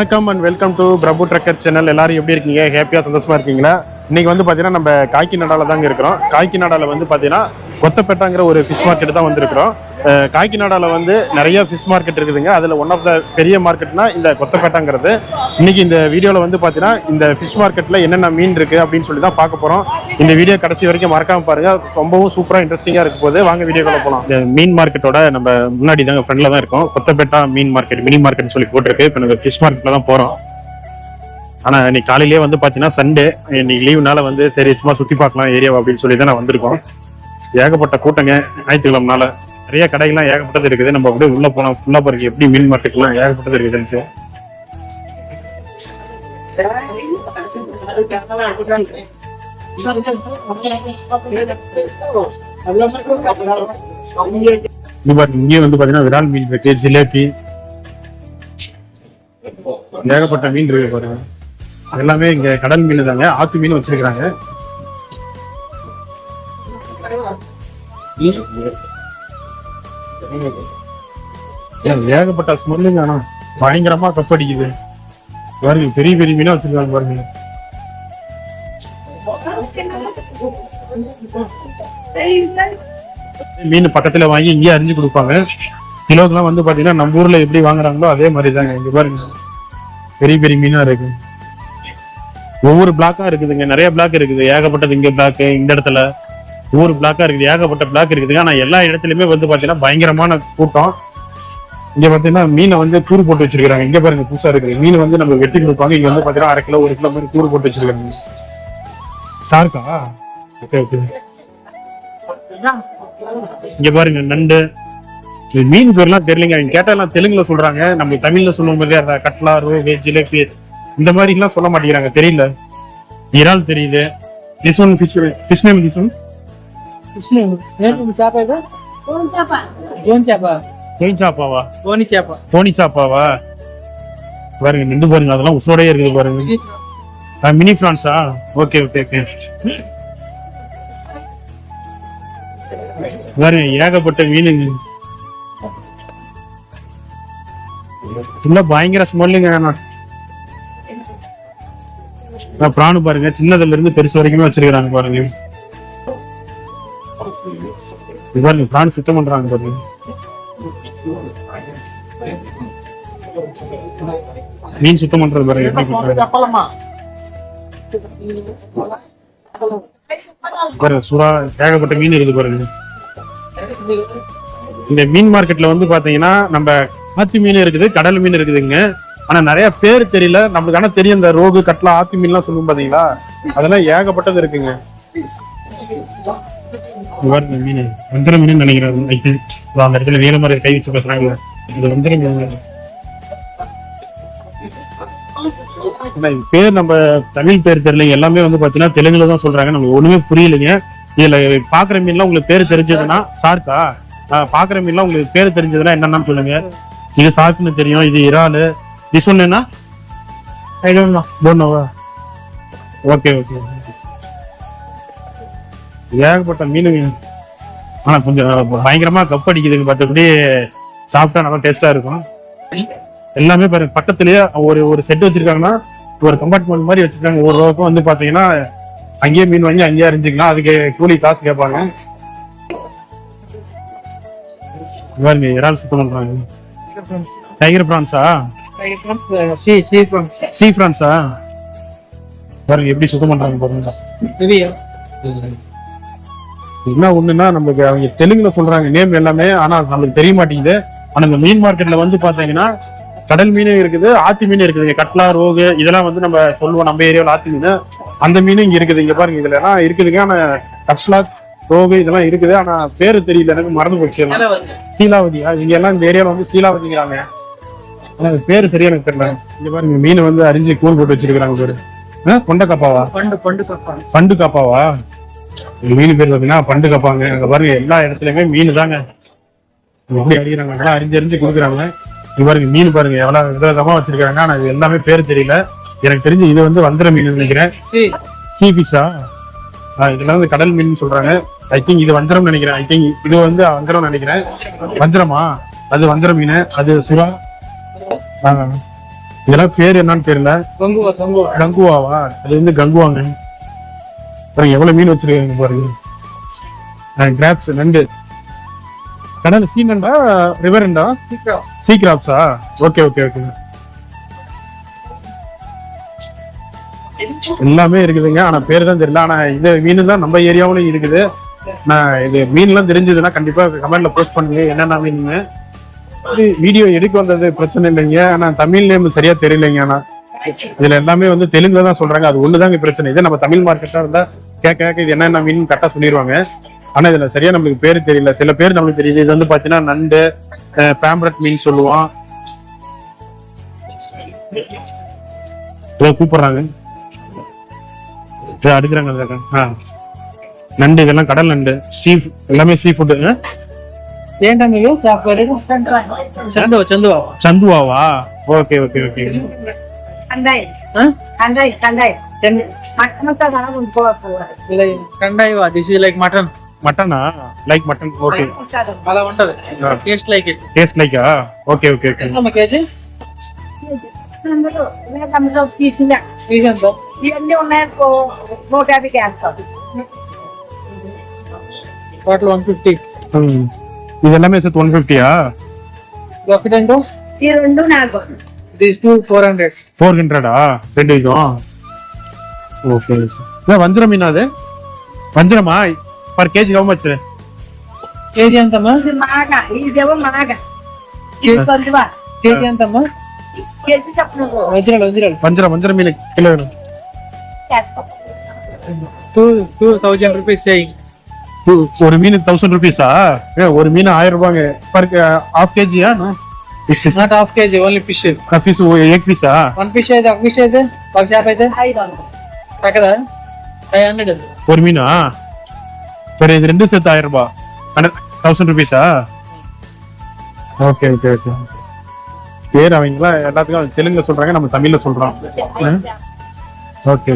வணக்கம் and welcome to Prabhu trucker channel எல்லாரும் எப்படி இருக்கீங்க? ஹாப்பியாக சந்தோஷமா இருக்கீங்களா? இன்னைக்கு வந்து பார்த்தீங்கன்னா நம்ம காய்க்கிநாடால தாங்க இருக்கிறோம். காய்க்கிநாடால வந்து பார்த்தீங்கன்னா கொத்தப்பேட்டாங்கிற ஒரு ஃபிஷ் மார்க்கெட் தான் வந்திருக்கிறோம். காக்கிநாடாவில் வந்து நிறைய ஃபிஷ் மார்க்கெட் இருக்குதுங்க. அதில் ஒன் ஆஃப் த பெரிய மார்க்கெட்னா இந்த கொத்தப்பேட்டாங்கிறது இன்னைக்கு இந்த வீடியோவில் வந்து பார்த்தீங்கன்னா இந்த ஃபிஷ் மார்க்கெட்டில் என்னென்ன மீன் இருக்குது அப்படின்னு சொல்லி தான் பார்க்க போகிறோம் இந்த வீடியோ கடைசி வரைக்கும் மறக்காமல் பாருங்கள் ரொம்பவும் சூப்பராக இன்ட்ரெஸ்டிங்காக இருக்க போது. வாங்க வீடியோக்குள்ள போகலாம் இந்த மீன் மார்க்கெட்டோட நம்ம முன்னாடி தாங்க ஃப்ரெண்டில் தான் இருக்கோம். கொத்தப்பேட்டா மீன் மார்க்கெட் மினி மார்க்கெட்னு சொல்லி போட்டிருக்கு. இப்போ நம்ம ஃபிஷ் மார்க்கெட்டில் தான் போகிறோம் ஆனால் இன்னைக்கு காலையிலேயே வந்து பார்த்தீங்கன்னா சண்டே இன்னைக்கு லீவுனால வந்து சரி சும்மா சுற்றி பார்க்கலாம் ஏரியாவை அப்படின்னு சொல்லி தான் நான் வந்திருக்கோம். ஏகப்பட்ட கூட்டங்க ஞாயிற்றுக்கிழமனால நிறைய கடைகள்லாம் ஏகப்பட்டது இருக்குது. நம்ம அப்படியே உள்ள போலாம் உள்ள பாருங்க எப்படி மீன் மார்க்கெட்லாம் ஏகப்பட்டது இருக்குதுன்னு இங்க வந்து பாத்தீங்கன்னா விரால் மீன் இருக்கு ஜிலேபி. ஏகப்பட்ட மீன் இருக்கு பாருங்க. எல்லாமே இங்க கடல் மீன் தாங்க ஆத்து மீன் வச்சிருக்காங்க ஏகப்பட்ட ஸ்மெல்லுங்க ஆனா பயங்கரமா கப்படிக்குது பாருங்க பெரிய பெரிய மீனா வச்சிருக்காங்க பாருங்க. மீன் பக்கத்துல வாங்கி இங்கேயே அரிஞ்சு கொடுப்பாங்க. கிலோக்கெல்லாம் வந்து பாத்தீங்கன்னா நம்ம ஊர்ல எப்படி வாங்குறாங்களோ அதே மாதிரி தாங்க இங்க பாருங்க. பெரிய பெரிய மீனா இருக்கு. ஒவ்வொரு பிளாக்கா இருக்குதுங்க. நிறைய பிளாக் இருக்குது. ஏகப்பட்டது இங்க பிளாக் இந்த இடத்துல. நூறு பிளாக்கா இருக்குது ஏகப்பட்ட பிளாக் இருக்குதுங்க ஆனா எல்லா இடத்துலயுமே வந்து பாத்தீங்கன்னா பயங்கரமான கூட்டம். இங்க பாத்தீங்கன்னா மீனை வந்து கூறு போட்டு வச்சிருக்காங்க இங்க பாருங்க புதுசா இருக்கு மீன் வந்து நம்ம வெட்டி கொடுப்பாங்க. இங்க வந்து பாத்தீங்கன்னா அரை கிலோ ஒரு கிலோ மாதிரி கூறு போட்டு வச்சிருக்காங்க. சாருக்கா? Okay okay. இங்க பாருங்க நண்டு. இது மீன் பேர்லாம் தெரியலங்க. அவங்க கேட்டாலாம் தெலுங்குல சொல்றாங்க. நம்ம தமிழ்ல சொல்லும் போதே அந்த கட்லா ரோகு ஜிலேபி இந்த மாதிரி எல்லாம் சொல்ல மாட்டேங்கிறாங்க. தெரியல. இறால் தெரியுது. This one fish fish name this one Krishna నేను చేప ఇది గోని చేప தேன் சாப்பாவா గోని చేప தோனி சாப்பாவா பாருங்க நின்று பாருங்க அதெல்லாம் உசுரோடயே இருக்குது பாருங்க மினி பிரான்ஸா ஓகே ஓகே ஓகே பாருங்க ஏகப்பட்ட மீனுங்க இல்ல பயங்கர ஸ்மெல்லுங்க பிராணு பாருங்க சின்னதுல இருந்து பெருசு வரைக்குமே வச்சிருக்காங்க பாருங்க இதுதான் பிரான் சுத்தம் பண்றாங்க பாருங்க மீன் சுத்தம் பண்றது பாருங்க எப்படி பண்றாங்க? சுறா ஏகப்பட்ட மீன் இருக்குது பாருங்க இந்த மீன் மார்க்கெட்ல வந்து பாத்தீங்கன்னா நம்ம ஆத்தி மீன் இருக்குது கடல் மீன் இருக்குதுங்க. ஆனா நிறைய பேர் தெரியல. நம்மளுக்கு ஆனா தெரியும் இந்த ரோகு கட்லா ஆத்தி மீன்லாம் சொல்லுவோம் பாத்தீங்களா? அதெல்லாம் ஏகப்பட்டது இருக்குங்க. வர்ற மீன் நினைக்கிறேன் அந்த இடத்துல வேற மாதிரி இது வஞ்சர மீன் பேர் நம்ம தமிழ் பேர் தெரியல எல்லாமே வந்து பாத்தீங்கன்னா தெலுங்குல தான் சொல்றாங்க. நமக்கு ஒண்ணுமே புரியலங்க. இதுல பாக்குற மீன்லாம் உங்களுக்கு பேர் தெரிஞ்சதுன்னா சார்க்கா? பாக்குற மீன்லாம் உங்களுக்கு பேர் தெரிஞ்சதுன்னா என்னன்னு சொல்லுங்க. இது சார்க்குன்னு தெரியும் இது இறாலு திஸ் ஒன்னுன்னா ஐ ஓகே ஓகே. ஏகப்பட்ட மீன் ஆனா கொஞ்சம் பயங்கரமா கப் அடிக்குதுங்க மற்றபடி சாப்பிட்டா நல்லா டேஸ்டா இருக்கும். எல்லாமே பாருங்க பக்கத்துலயே ஒரு ஒரு செட் வச்சிருக்காங்கன்னா ஒரு கம்பார்ட்மெண்ட் மாதிரி வச்சிருக்காங்க. ஒரு ரோக்கும் வந்து பாத்தீங்கன்னா அங்கேயே மீன் வாங்கி அங்கேயே அறிஞ்சிக்கலாம் அதுக்கு கூலி காசு கேட்பாங்க. பாருங்க சுத்தம் பண்றாங்க. டைகர் பிரான்ஸா சீ பிரான்ஸா பாருங்க எப்படி சுத்தம் பண்றாங்க பாருங்க. என்ன ஒண்ணுன்னா நமக்கு அவங்க தெலுங்குல சொல்றாங்க நேம் எல்லாமே ஆனா நமக்கு தெரிய மாட்டேங்குது. ஆனா இந்த மீன் மார்க்கெட்ல வந்து பாத்தீங்கன்னா கடல் மீனும் இருக்குது ஆத்தி மீனும் இருக்குதுங்க கட்லா ரோகு இதெல்லாம் வந்து நம்ம சொல்லுவோம் நம்ம ஏரியாவில் ஆத்தி மீன். அந்த மீனும் இங்க இருக்குது. இங்க பாருங்க இதுல ஆனா இருக்குதுங்க. ஆனா கட்லா ரோகு இதெல்லாம் இருக்குது. ஆனா பேரு தெரியல எனக்கு மறந்து போச்சு. சீலாவதியா? இங்க எல்லாம் இந்த ஏரியால வந்து சீலாவதிங்கிறாங்க. ஆனா அது பேரு சரியா எனக்கு தெரியல. இங்க பாருங்க மீன் வந்து அரிஞ்சு கூழ் போட்டு வச்சிருக்காங்க பேரு கொண்ட காப்பாவா பண்டு பண்டு காப்பாவா? மீன் பேர் பாத்தீங்கன்னா பண்டு காப்பாங்க அங்க பாருங்க எல்லா இடத்துலயுமே மீன் தாங்க. எப்படி அறிகிறாங்க நல்லா அறிஞ்சு அறிஞ்சு கொடுக்குறாங்க. இங்க பாருங்க மீன் பாருங்க எவ்வளவு விதவிதமா வச்சிருக்காங்க ஆனா இது எல்லாமே பேர் தெரியல. எனக்கு தெரிஞ்சு இது வந்து வந்திர மீன் நினைக்கிறேன். சீ ஃபிஷா இதெல்லாம் வந்து கடல் மீன் சொல்றாங்க. ஐ திங்க் இது வஞ்சரம் நினைக்கிறேன். ஐ திங்க் இது வந்து வஞ்சரம் நினைக்கிறேன். வஞ்சரமா? அது வஞ்சர மீன். அது சுறா. இதெல்லாம் பேர் என்னன்னு தெரியல. கங்குவா. கங்குவாவா? அது வந்து கங்குவாங்க. பாருங்க எவ்வளவு மீன் வச்சிருக்காங்க பாருங்க. கிராப்ஸ் நண்டு கடல் சீனண்டா ரிவரண்டா சீக்கிரம் சீ கிராப்ஸா ஓகே ஓகே ஓகே எல்லாமே இருக்குதுங்க. ஆனா பேர் தான் தெரியல. ஆனா இந்த மீன் தான் நம்ம ஏரியாவிலும் இருக்குது. நான் இது மீன்லாம் தெரிஞ்சதுன்னா கண்டிப்பா கமெண்ட்ல போஸ்ட் பண்ணுங்க. என்னென்ன இது வீடியோ எடுக்க வந்தது பிரச்சனை இல்லைங்க. ஆனா தமிழ் நேம் சரியா தெரியலைங்க. ஆனா இதுல எல்லாமே வந்து தெலுங்குல தான் சொல்றாங்க அது ஒண்ணுதாங்க பிரச்சனை இதே நம்ம தமிழ் மார்க்கெட்டா இருந்தா கேட்க கேட்க இது என்னென்ன மீன் கரெக்டா சொல்லிடுவாங்க ஆனா இதுல சரியா நம்மளுக்கு பேரு தெரியல சில பேர் நம்மளுக்கு தெரியுது இது வந்து பாத்தீங்கன்னா நண்டு பேம்பரட் மீன் சொல்லுவோம் இதோ கூப்பிடுறாங்க இதோ அடுக்குறாங்க அதுல. ஆ. நண்டு இதெல்லாம் கடல் நண்டு சீ எல்லாமே சீ ஃபுட்டு ఏంటా మీరు షాప్ పేరు చందువా చందువా சந்துவாவா ஓகே ஓகே ஓகே కండాయి. దిస్ ఇస్ లైక్ మటన్ మటనా? లైక్ మటన్ ఓకే అలా ఉంటది taste like taste like okay okay okay ఇవన్నీ ఉన్నాయి వన్ ఫిఫ్టీ వన్ ఈ రెండు నాలుగు. this two four hundred four ஹண்ட்ரடா ரெண்டு இதுவும் ஓகே வஞ்சர மீனா அது வஞ்சரமா per KG how much KG ఎంతమ్మా ఇది మాగ ఇదేమో మాగ ఇది సొంతవా కేజీ ఎంతమ్మా కేజీ చెప్పను వజ్రాలు వజ్రాలు வஞ்சர வஞ்சர மீன் கிலோ వేస్తాం two two thousand rupees saying ஒரு மீன் தௌசண்ட் ருபீஸா ஒரு மீன் ஆயிரம் ரூபாங்க per half కేజీయా not half KG only fish piece egg ఫీసా one fish అయితే ఒక ఫిష్ అయితే ఒక చేప అయితే ఐదు వందలు తగ్గదా ఫైవ్ హండ్రెడ్ ஒரு மீனா சரி இது ரெண்டும் சேர்த்து ஆயிரம் ரூபாய் ஹண்ட்ரட் தௌசண்ட் ருபீஸா ஓகே ஓகே ஓகே பேர் அவங்களா எல்லாத்துக்கும் தெலுங்குல சொல்றாங்க நம்ம தமிழ்ல சொல்றோம் ஓகே